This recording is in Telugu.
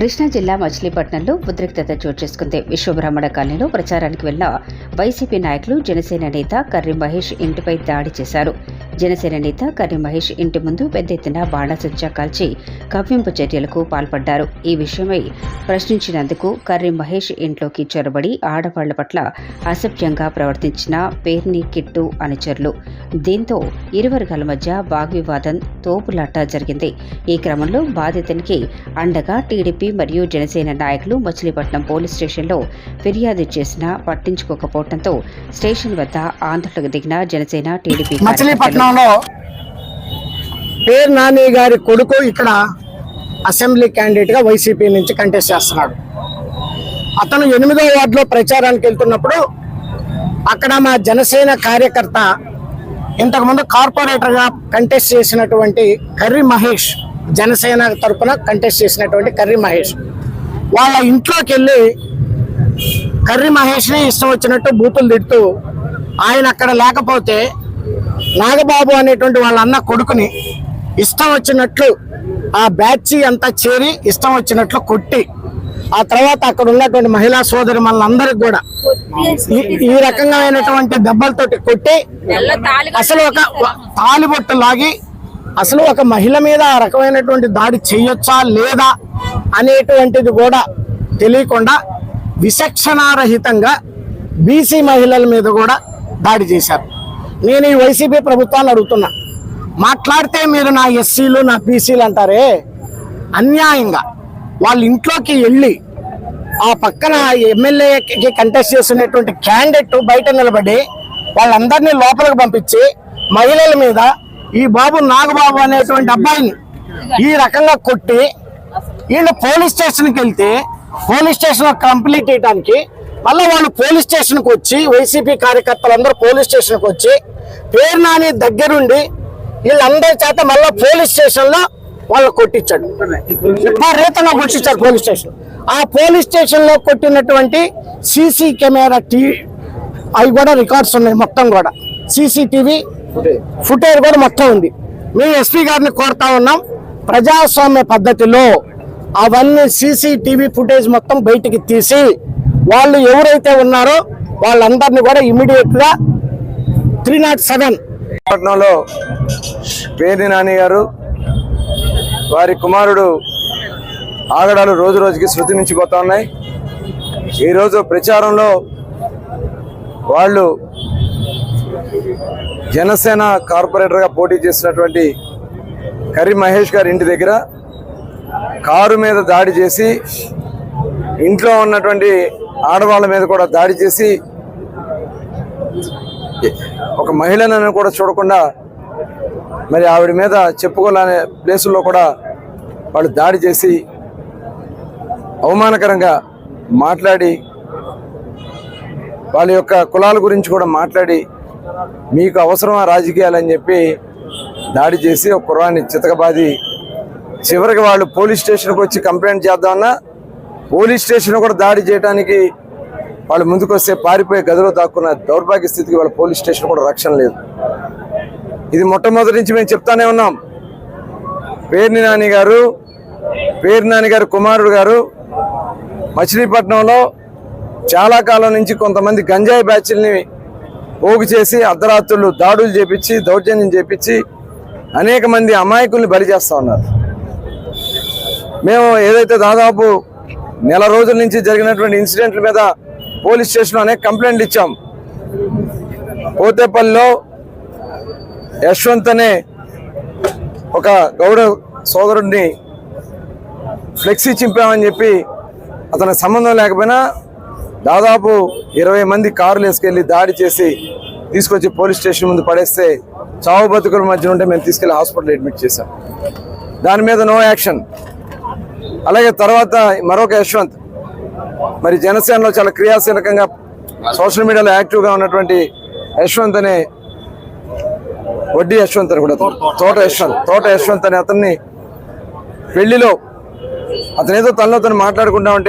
కృష్ణా జిల్లా మచిలీపట్నంలో ఉద్రిక్తత చోటు చేసుకుంది. విశ్వబ్రహ్మణ కాలనీలో ప్రచారానికి వెళ్ళిన వైసీపీ నాయకులు జనసేన నేత కర్రి మహేష్ ఇంటిపై దాడి చేశారు. జనసేన నేత కర్రి మహేష్ ఇంటి ముందు పెద్ద ఎత్తున బాణసంచా కాల్చి కవ్వింపు చర్యలకు పాల్పడ్డారు. ఈ విషయమై ప్రశ్నించినందుకు కర్రి మహేష్ ఇంట్లోకి చొరబడి ఆడవాళ్ళ పట్ల అసభ్యంగా ప్రవర్తించిన పేర్ని కిట్టు అనుచరులు. దీంతో ఇరు వర్గాల మధ్య వాగ్వివాదం తోపులాట జరిగింది. ఈ క్రమంలో బాధితునికి అండగా టీడీపీ మరియు జనసేన నాయకులు మచిలీపట్నం పోలీస్ స్టేషన్లో ఫిర్యాదు చేసినా పట్టించుకోకపోవడంతో స్టేషన్ వద్ద ఆందోళనకు దిగిన జనసేన టీడీపీ మచిలీపట్నం మచిలీపట్నంలో పేరు నాని గారి కొడుకు ఇక్కడ అసెంబ్లీ క్యాండిడేట్గా వైసీపీ నుంచి కంటెస్ట్ చేస్తున్నాడు. అతను ఎనిమిదో వార్డులో ప్రచారానికి వెళ్తున్నప్పుడు అక్కడ మా జనసేన కార్యకర్త ఇంతకుముందు కార్పొరేటర్గా కంటెస్ట్ చేసినటువంటి కర్రీ మహేష్ జనసేన తరపున కంటెస్ట్ చేసినటువంటి కర్రీ మహేష్. వాళ్ళ ఇంట్లోకి వెళ్ళి కర్రీ మహేష్ని ఇష్టం వచ్చినట్టు బూతులు తిడుతూ ఆయన అక్కడ లేకపోతే నాగబాబు అనేటువంటి వాళ్ళ అన్న కొడుకుని ఇష్టం వచ్చినట్లు ఆ బ్యాచ్ అంతా చేరి ఇష్టం వచ్చినట్లు కొట్టి ఆ తర్వాత అక్కడ ఉన్నటువంటి మహిళా సోదరి మనందరికి కూడా ఈ- ఈ రకంగామైనటువంటి దెబ్బలతోటి కొట్టి అసలు ఒక తాలిబొట్టు లాగి అసలు ఒక మహిళ మీద ఆ రకమైనటువంటి దాడి చేయొచ్చా లేదా అనేటువంటిది కూడా తెలియకుండా విచక్షణారహితంగా బీసీ మహిళల మీద కూడా దాడి చేశారు. నేను ఈ వైసీపీ ప్రభుత్వాన్ని అడుగుతున్నా. మాట్లాడితే మీరు నా ఎస్సీలు నా బీసీలు అంటారే? అన్యాయంగా. వాళ్ళ ఇంట్లోకి వెళ్ళి ఆ పక్కన ఎమ్మెల్యేకి కంటెస్ట్ చేస్తున్నటువంటి క్యాండిడేట్ బయట నిలబడి వాళ్ళందరినీ లోపలికి పంపించి మహిళల మీద ఈ బాబు నాగబాబు అనేటువంటి అబ్బాయిని ఈ రకంగా కొట్టి వీళ్ళు పోలీస్ స్టేషన్కి వెళ్తే పోలీస్ స్టేషన్ కంప్లీట్ చేయడానికి మళ్ళీ వాళ్ళు పోలీస్ స్టేషన్కి వచ్చి వైసీపీ కార్యకర్తలందరూ పోలీస్ స్టేషన్కి వచ్చి పేరు నాని దగ్గరుండి వీళ్ళందరి చేత మళ్ళీ పోలీస్ స్టేషన్లో వాళ్ళు కొట్టించాడు. రేతంగా కొట్టించారు పోలీస్ స్టేషన్. ఆ పోలీస్ స్టేషన్లో కొట్టినటువంటి సీసీ కెమెరా టీ అవి కూడా రికార్డ్స్ ఉన్నాయి మొత్తం కూడా. సీసీటీవీ ఫుటేజ్ కూడా మొత్తం ఉంది. మేము ఎస్పీ గారిని కోరుతా ఉన్నాం ప్రజాస్వామ్య పద్ధతిలో అవన్నీ సీసీటీవీ ఫుటేజ్ మొత్తం బయటికి తీసి వాళ్ళు ఎవరైతే ఉన్నారో వాళ్ళందరినీ కూడా ఇమీడియట్గా త్రీ నాట్ సెవెన్ పట్నంలో పేర్ని నాని గారు వారి కుమారుడు ఆగడాలు రోజు రోజుకి శృతి మించిపోతా ఉన్నాయి. ఈరోజు ప్రచారంలో వాళ్ళు జనసేన కార్పొరేటర్గా పోటీ చేసినటువంటి కరీ మహేష్ గారి ఇంటి దగ్గర కారు మీద దాడి చేసి ఇంట్లో ఉన్నటువంటి ఆడవాళ్ళ మీద కూడా దాడి చేసి ఒక మహిళలను కూడా చూడకుండా మరి ఆవిడ మీద చెప్పుకోలేని ప్లేసుల్లో కూడా వాళ్ళు దాడి చేసి అవమానకరంగా మాట్లాడి వాళ్ళ యొక్క కులాల గురించి కూడా మాట్లాడి మీకు అవసరమా రాజకీయాలని చెప్పి దాడి చేసి ఒక కుర్రాన్ని చితకబాది చివరికి వాళ్ళు పోలీస్ స్టేషన్కి వచ్చి కంప్లైంట్ చేద్దామన్నా పోలీస్ స్టేషన్ కూడా దాడి చేయడానికి వాళ్ళు ముందుకొస్తే పారిపోయే గదిలో దాక్కున్న దౌర్భాగ్య స్థితికి వాళ్ళ పోలీస్ స్టేషన్ కూడా రక్షణ లేదు. ఇది మొట్టమొదటి నుంచి మేము చెప్తానే ఉన్నాం. పేర్ని నాని గారు పేరు నాని గారు కుమారుడు గారు మచిలీపట్నంలో చాలా కాలం నుంచి కొంతమంది గంజాయి బ్యాచ్ల్ని పోగు చేసి అర్ధరాత్రులు దాడులు చేపించి దౌర్జన్యం చేపించి అనేక మంది అమాయకుల్ని బలి చేస్తా ఉన్నారు. మేము ఏదైతే దాదాపు నెల రోజుల నుంచి జరిగినటువంటి ఇన్సిడెంట్ల మీద పోలీస్ స్టేషన్లో అనేక కంప్లైంట్లు ఇచ్చాం. పోతేపల్లిలో యశ్వంత్ అనే ఒక గౌడ సోదరుడిని ఫ్లెక్సీ చింపామని చెప్పి అతని సంబంధం లేకపోయినా దాదాపు ఇరవై మంది కారులు వేసుకెళ్ళి దాడి చేసి తీసుకొచ్చి పోలీస్ స్టేషన్ ముందు పడేస్తే చావు బతుకుల మధ్య ఉంటే మేము తీసుకెళ్ళి హాస్పిటల్ అడ్మిట్ చేశాం. దాని మీద నో యాక్షన్. అలాగే తర్వాత మరొక యశ్వంత్. మరి జనసేనలో చాలా క్రియాశీలకంగా సోషల్ మీడియాలో యాక్టివ్గా ఉన్నటువంటి యశ్వంత్ అనే వడ్డీ యశ్వంత్ అని కూడా. తోట యశ్వంత్. తోట యశ్వంత్ అనే అతన్ని పెళ్ళిలో అతనేదో తనలో తను మాట్లాడుకుంటా ఉంటే